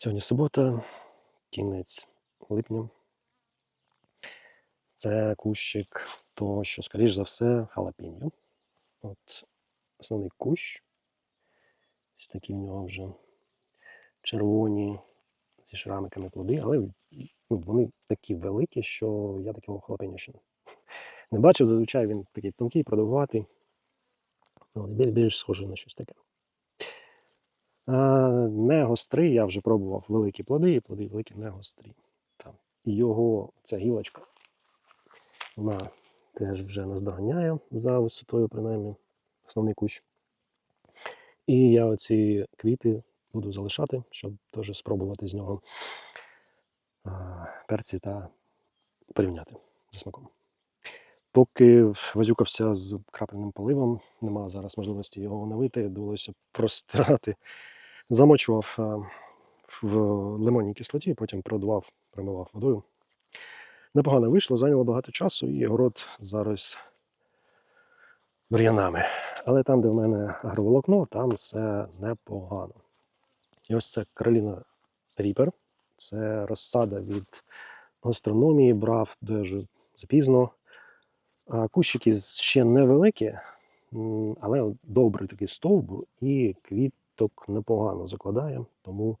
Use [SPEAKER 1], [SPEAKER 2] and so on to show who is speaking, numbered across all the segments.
[SPEAKER 1] Сьогодні субота, кінець липня. Це кущик того, що, скоріш за все, халапіньо. От основний кущ. Ось такі в нього вже червоні зі шрамиками плоди, але ну, вони такі великі, що я такого халапіньо ще не бачив. Зазвичай він такий тонкий, продовгуватий. Більш схожий на щось таке. А, не гострий, я вже пробував великі плоди, і плоди великі не гострі. Там. Його ця гілочка, вона теж вже наздоганяє за висотою, принаймні, основний кущ. І я оці квіти буду залишати, щоб теж спробувати з нього перці та порівняти зі смаком. Поки возюкався з крапельним поливом, нема зараз можливості його оновити, довелося простирати. Замочував в лимонній кислоті, потім продував, промивав водою. Непогано вийшло, зайняло багато часу, і город зараз бур'янами. Але там, де в мене агроволокно, там все непогано. І ось це Кароліна Ріпер. Це розсада від гастрономії, брав дуже запізно. Кущики ще невеликі, але добрий такий стовбур і квіток непогано закладає. Тому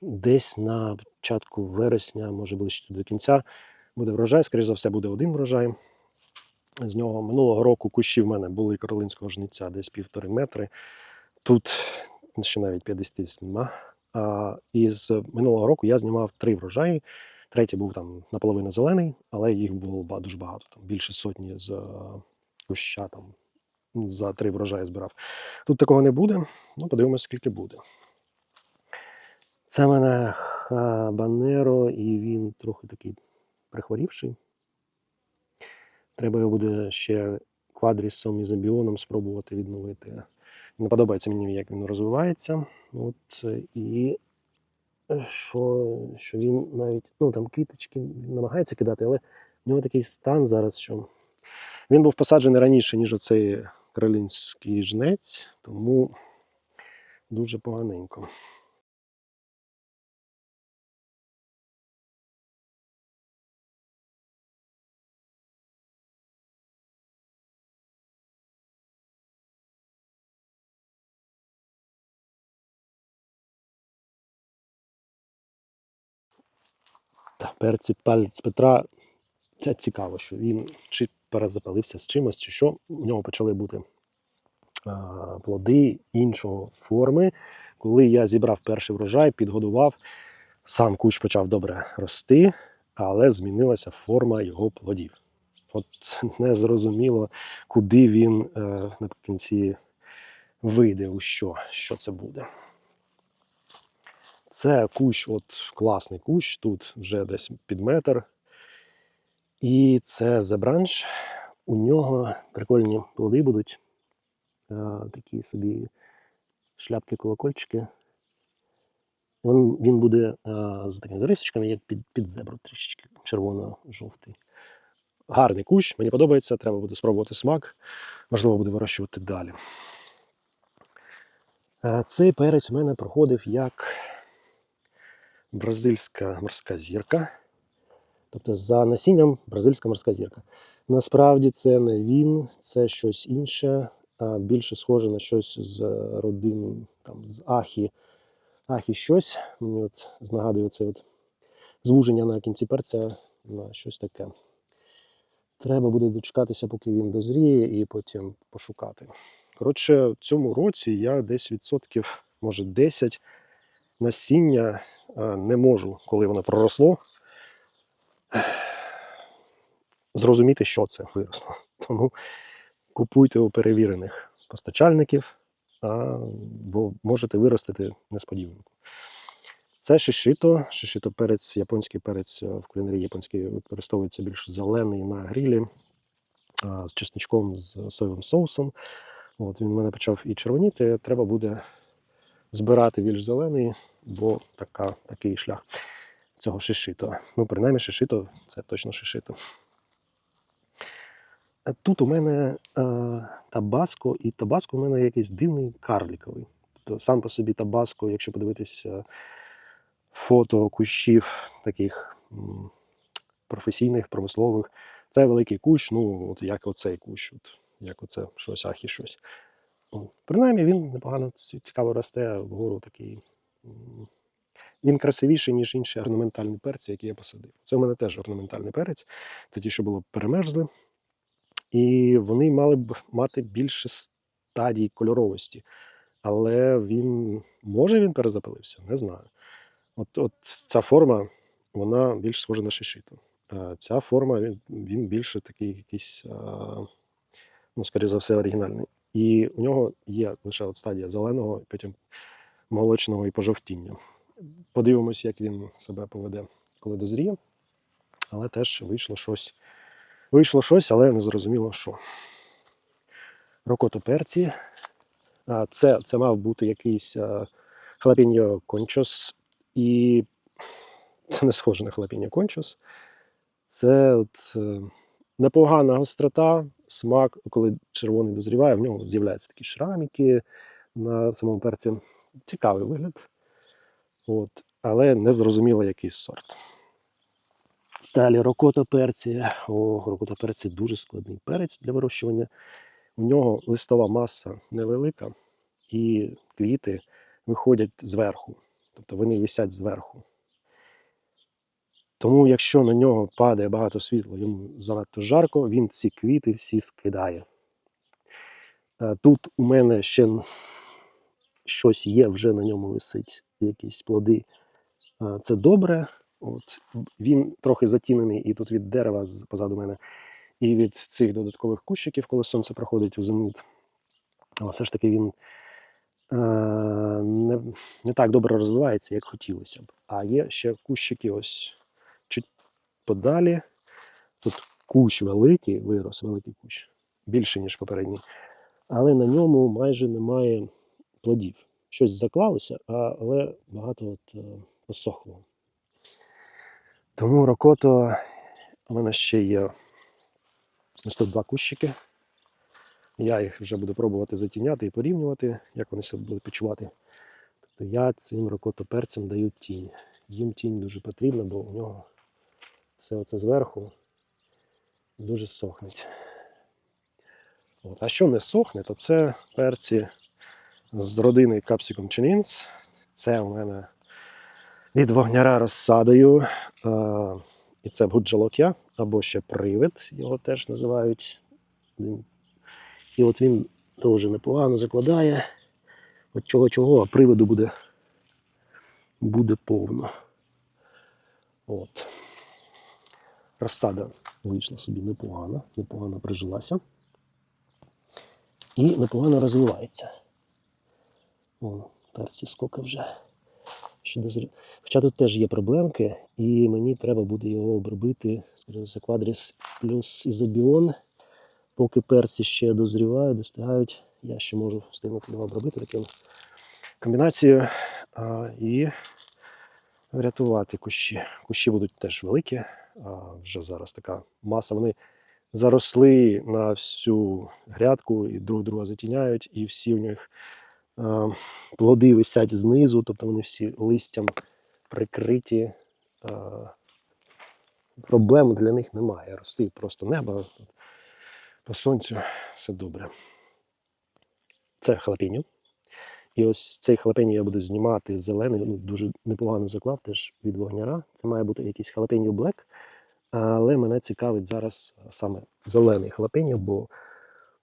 [SPEAKER 1] десь на початку вересня, може ближче до кінця, буде врожай. Скоріше за все, буде один врожай. З нього минулого року кущі в мене були каролинського жниця десь півтори метри. Тут ще навіть 50 нема. А, і з минулого року я знімав три врожаї. Третій був там наполовину зелений, але їх було дуже багато. Там більше сотні з е, куща там за три врожаї збирав. Тут такого не буде. Ну, подивимось, скільки буде. Це в мене хабанеро, і він трохи такий прихворівший. Треба його буде ще квадрісом і забіоном спробувати відновити. Не подобається мені, як він розвивається. От, і що, що він навіть, ну там квіточки намагається кидати, але в нього такий стан зараз, що він був посаджений раніше, ніж оцей каролінський жнець, тому дуже поганенько. Перці палець Петра. Це цікаво, що він чи перезапалився з чимось, чи що. У нього почали бути плоди іншого форми. Коли я зібрав перший врожай, підгодував, сам кущ почав добре рости, але змінилася форма його плодів. От не зрозуміло, куди він е, наприкінці вийде, у що, що це буде. Це кущ, от класний кущ, тут вже десь під метр. І це зебранш. У нього прикольні плоди будуть. Е, такі собі шляпки-колокольчики. Він, він буде е, з такими рисочками, як під, під зебру трішечки, червоно-жовтий. Гарний кущ, мені подобається, треба буде спробувати смак. Можливо, буде вирощувати далі. Е, Цей перець у мене проходив як бразильська морська зірка. Тобто за насінням бразильська морська зірка. Насправді це не він, це щось інше, а більше схоже на щось з родин там, з Ахі. Ахі щось. Мені от нагадує це от звуження на кінці перця на щось таке. Треба буде дочекатися, поки він дозріє, і потім пошукати. Коротше, в цьому році я десь відсотків, може 10 насіння не можу, коли воно проросло, зрозуміти, що це виросло. Тому купуйте у перевірених постачальників, а, бо можете виростити несподіванку. Це шишито. Шишито перець, японський перець е, в кулінарії японській використовується більш зелений на грілі з чесничком, з соєвим соусом. От він в мене почав і червоніти. Треба буде збирати більш зелений, бо така, такий шлях цього шишито. Ну, принаймні, шишито це точно шишито. Е, Тут у мене е, табаско, і табаско у мене якийсь дивний карліковий. Тобто сам по собі табаско, якщо подивитися фото кущів таких м, професійних, промислових. Це великий кущ, ну, от як оцей кущ, от, як оце щось, ахі щось. Принаймні він непогано цікаво росте вгору такий. Він красивіший, ніж інші орнаментальні перці, які я посадив. Це в мене теж орнаментальний перець. Це ті, що було перемерзли. І вони мали б мати більше стадій кольоровості. Але він може він перезапилився, не знаю. От, от ця форма, вона більш схожа на шишиту. Ця форма, він, він більше такий якийсь, ну, скоріше за все, оригінальний. І у нього є лише от стадія зеленого, потім молочного і пожовтіння. Подивимось, як він себе поведе, коли дозріє. Але теж вийшло щось. Вийшло щось, але не зрозуміло що. Рокото перці. Це, це мав бути якийсь халапіньо кончос, і це не схоже на халапіньо кончос. Це от, е, непогана гострота, смак, коли червоний дозріває, в нього з'являються такі шраміки на самому перці. Цікавий вигляд. От, але не зрозуміло, який сорт. Далі рокота перці. О, рокота перці дуже складний перець для вирощування. У нього листова маса невелика, і квіти виходять зверху. Тобто вони висять зверху. Тому, якщо на нього падає багато світла, йому занадто жарко, він ці квіти всі скидає. Е, Тут у мене ще щось є, вже на ньому висить, якісь плоди. Це добре. От. Він трохи затінений і тут від дерева позаду мене, і від цих додаткових кущиків, коли сонце проходить у зеніт. Але все ж таки він е, не, не так добре розвивається, як хотілося б. А є ще кущики ось чуть подалі. Тут кущ великий, вирос великий кущ, більше, ніж попередній. Але на ньому майже немає плодів. Щось заклалося, але багато от, е, посохло. Тому рокото у мене ще є тут два кущики. Я їх вже буду пробувати затіняти і порівнювати, як вони себе будуть почувати. Тобто я цим рокотоперцям даю тінь. Їм тінь дуже потрібна, бо у нього все оце зверху дуже сохнеть. От. А що не сохне, то це перці з родини Capsicum Chinins. Це у мене від вогняра розсадою. Е, і це буджалок'я, або ще привид, його теж називають. І от він дуже непогано закладає. От чого-чого, а приводу буде, буде повно. От. Розсада вийшла собі непогано, непогано прижилася. І непогано розвивається. О, перці скоки вже. Ще. Хоча тут теж є проблемки, і мені треба буде його обробити, скажімо, за квадріс плюс ізобіон. Поки перці ще дозрівають, достигають, я ще можу встигнути його обробити таким комбінацією а, і врятувати кущі. Кущі будуть теж великі, а вже зараз така маса. Вони заросли на всю грядку і друг друга затіняють, і всі у них плоди висять знизу, тобто вони всі листям прикриті. Проблем для них немає. Рости просто небо. По сонцю все добре. Це халапеньо. І ось цей халапеньо я буду знімати зелений, ну, дуже непогано заклав теж від вогняра. Це має бути якийсь халапеньо блек. Але мене цікавить зараз саме зелений халапеньо, бо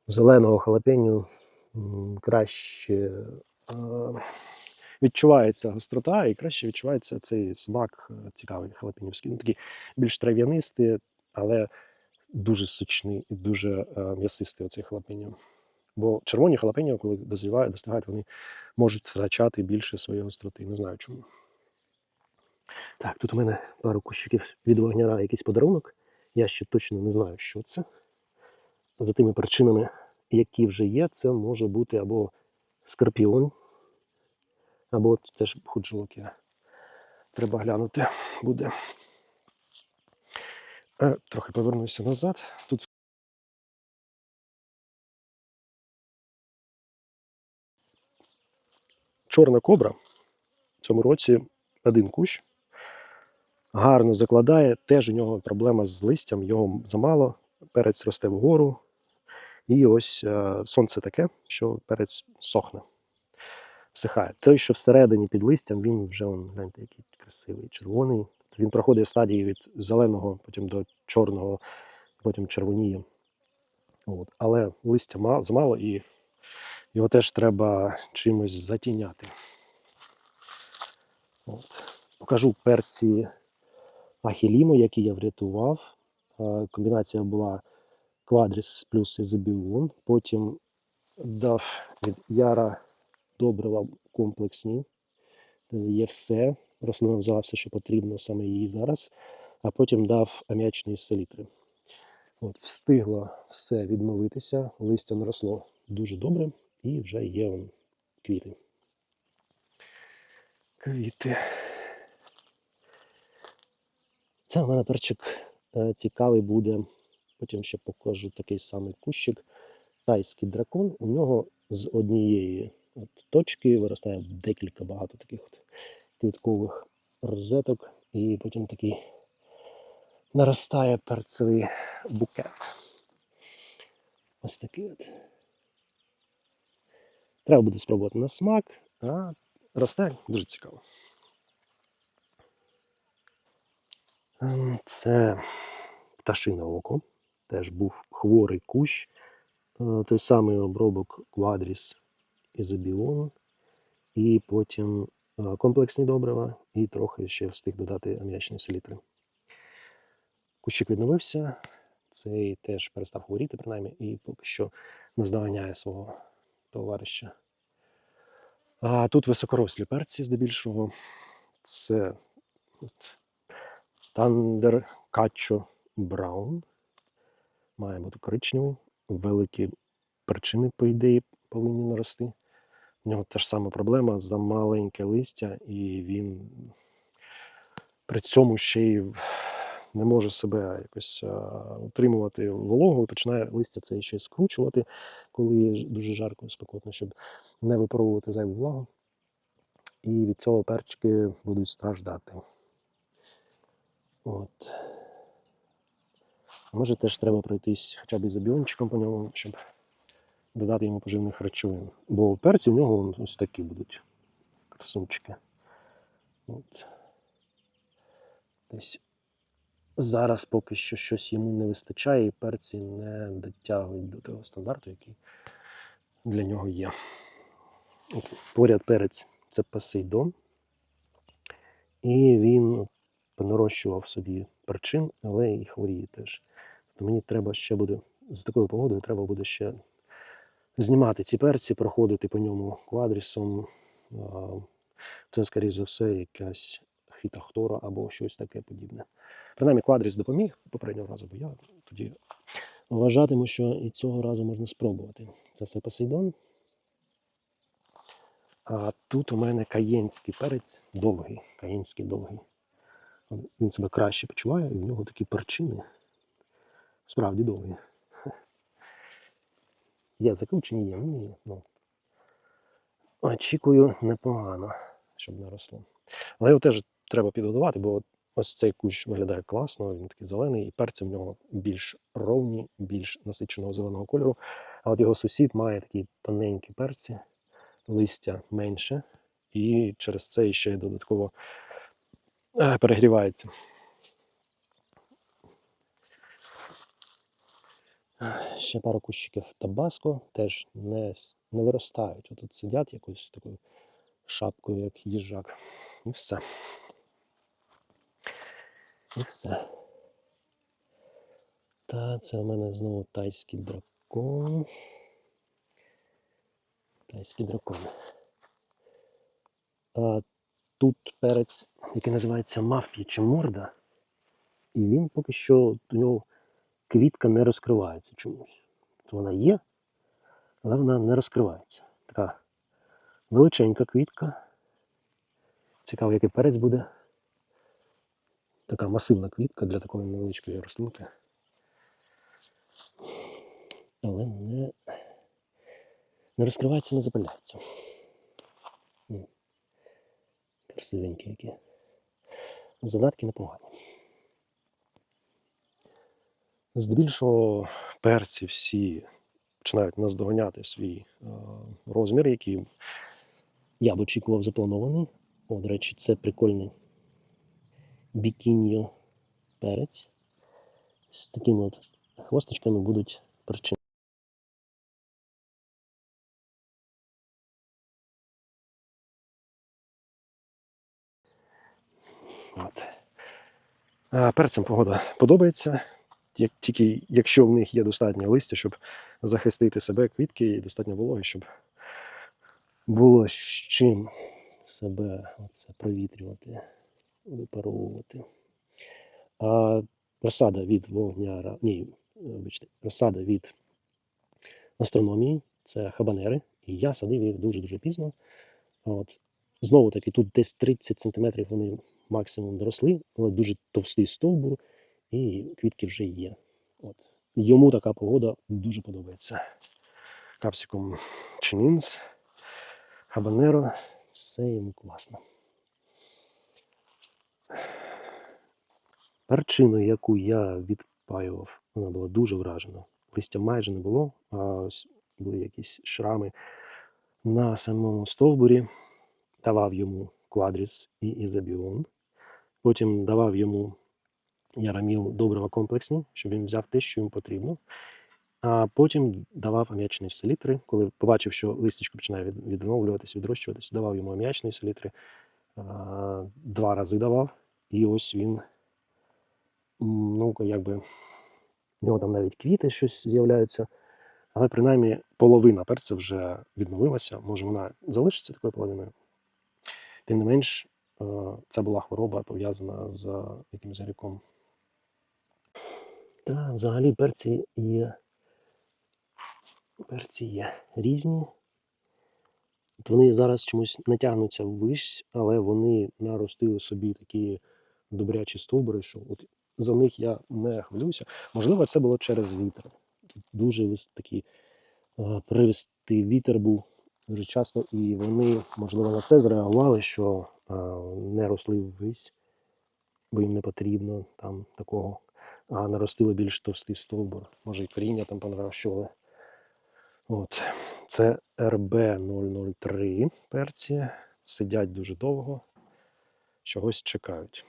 [SPEAKER 1] зеленого халапеньо краще е, відчувається гострота і краще відчувається цей смак е, цікавий халапенівський. Ну, такий більш трав'янистий, але дуже сочний і дуже е, м'ясистий оцей халапеньо. Бо червоні халапеньо, коли дозрівають, достигають, вони можуть втрачати більше своєї гостроти. Не знаю чому. Так, тут у мене пару кущиків від вогняра якийсь подарунок. Я ще точно не знаю, що це. За тими причинами, які вже є, це може бути або скорпіон, або теж худжолокія. Треба глянути буде. Е, Трохи повернуся назад. Тут чорна кобра в цьому році один кущ. Гарно закладає. Теж у нього проблема з листям, його замало. Перець росте вгору. І ось е, сонце таке, що перець сохне, всихає. Той, що всередині під листям, він вже он, гляньте, який красивий, червоний. Він проходить стадії від зеленого, потім до чорного, потім червоніє. От. Але листя ма- замало і його теж треба чимось затіняти. От. Покажу перці Ахілімо, які я врятував. Е, Комбінація була Квадріс плюс Езебіон. Потім дав від Яра добрива комплексні. Є все. Рослина взяла все, що потрібно саме їй зараз. А потім дав ам'ячний селітри. От, встигло все відновитися, листя наросло дуже добре і вже є он, квіти. Квіти. Це у мене перчик е, цікавий буде. Потім ще покажу такий самий кущик. Тайський дракон. У нього з однієї от точки виростає декілька багато таких от квіткових розеток, і потім такий наростає перцевий букет. Ось такий от. Треба буде спробувати на смак, а росте дуже цікаво. Ем, Це пташине око. Теж був хворий кущ. Е, Той самий обробок Quadris ізобіон. І потім е, комплексні добрива, і трохи ще встиг додати ам'ячні селітри. Кущик відновився, цей теж перестав хворіти, принаймні, і поки що наздоганяє свого товариша. А тут високорослі перці, здебільшого. Це Thunder Cacho Brown. Має бути коричневий. Великі перчини, по ідеї, повинні нарости. У нього та ж сама проблема за маленьке листя, і він при цьому ще й не може себе якось утримувати вологу і починає листя це ще скручувати, коли ж- дуже жарко і спекотно, щоб не випаровувати зайву влагу. І від цього перчики будуть страждати. От. Може, теж треба пройтись хоча б із забіончиком по ньому, щоб додати йому поживних речовин. Бо перці у нього ось такі будуть красунчики. От. Десь зараз поки що щось йому не вистачає, і перці не дотягують до того стандарту, який для нього є. От, поряд перець це Посейдон. І він понарощував собі причин, але і хворіє теж. То мені треба ще буде з такою погодою, треба буде ще знімати ці перці, проходити по ньому квадрісом. Це, скоріш за все, якась хітахтора або щось таке подібне. Принаймні, квадріс допоміг попереднього разу, бо я тоді вважатиму, що і цього разу можна спробувати. Це все Посейдон. А тут у мене каєнський перець довгий. Каєнський довгий. Він себе краще почуває, і в нього такі перчини. Справді довгі. Є закручені, є, ні. Ну. Очікую непогано, щоб наросло. Але його теж треба підготувати, бо ось цей кущ виглядає класно, він такий зелений, і перці в нього більш ровні, більш насиченого зеленого кольору. А от його сусід має такі тоненькі перці, листя менше, і через це ще й додатково перегрівається. Е, Ще пару кущиків табаско теж не, не виростають. Отут сидять якоюсь такою шапкою, як їжак. І все. І все. Та це у мене знову тайський дракон. Тайський дракон. А, тут перець, який називається мавп'яча морда. І він поки що у нього квітка не розкривається чомусь. От вона є, але вона не розкривається. Така величенька квітка. Цікаво, який перець буде. Така масивна квітка для такої невеличкої рослинки. Але не, не розкривається, не запиляється. М. Красивенькі які. Задатки непогані. Здебільшого перці всі починають наздоганяти свій е, розмір, який я б очікував запланований. О, до речі, це прикольний бікіньо перець. З такими от хвосточками будуть перчини. От. А перцям погода подобається. Як, тільки якщо в них є достатньо листя, щоб захистити себе квітки і достатньо вологи, щоб було з чим себе оце провітрювати, випаровувати. А розсада від вогняра, ні, вибачте, розсада від астрономії це хабанери. І я садив їх дуже-дуже пізно. От. Знову таки, тут десь 30 см вони максимум доросли, але дуже товстий стовбур, і квітки вже є. От. Йому така погода дуже подобається. Капсикум чинінс, хабанеро, все йому класно. Перчину, яку я відпаював, вона була дуже вражена. Листя майже не було, а ось були якісь шрами на самому стовбурі. Давав йому квадріс і ізобіон. Потім давав йому яраміл добрива комплексні, щоб він взяв те, що йому потрібно. А потім давав ам'ячні селітри, коли побачив, що листячко починає від- відновлюватись, відрощуватись, давав йому ам'ячні селітри. Два рази давав, і ось він, ну, якби, в нього там навіть квіти щось з'являються, але принаймні половина перця вже відновилася. Може, вона залишиться такою половиною. Тим не менш, це була хвороба пов'язана з якимось грибком. Та взагалі перці є. Перці є різні. От вони зараз чомусь не тягнуться ввись, але вони наростили собі такі добрячі стовбури, що от за них я не хвилююся. Можливо, це було через вітер. Тут дуже такий е, привистий вітер був дуже часто, і вони, можливо, на це зреагували, що е, не росли ввись, бо їм не потрібно там такого, а наростили більш товстий стовбур. Може, і коріння там понарощували. От. Це РБ003 перці. Сидять дуже довго, чогось чекають.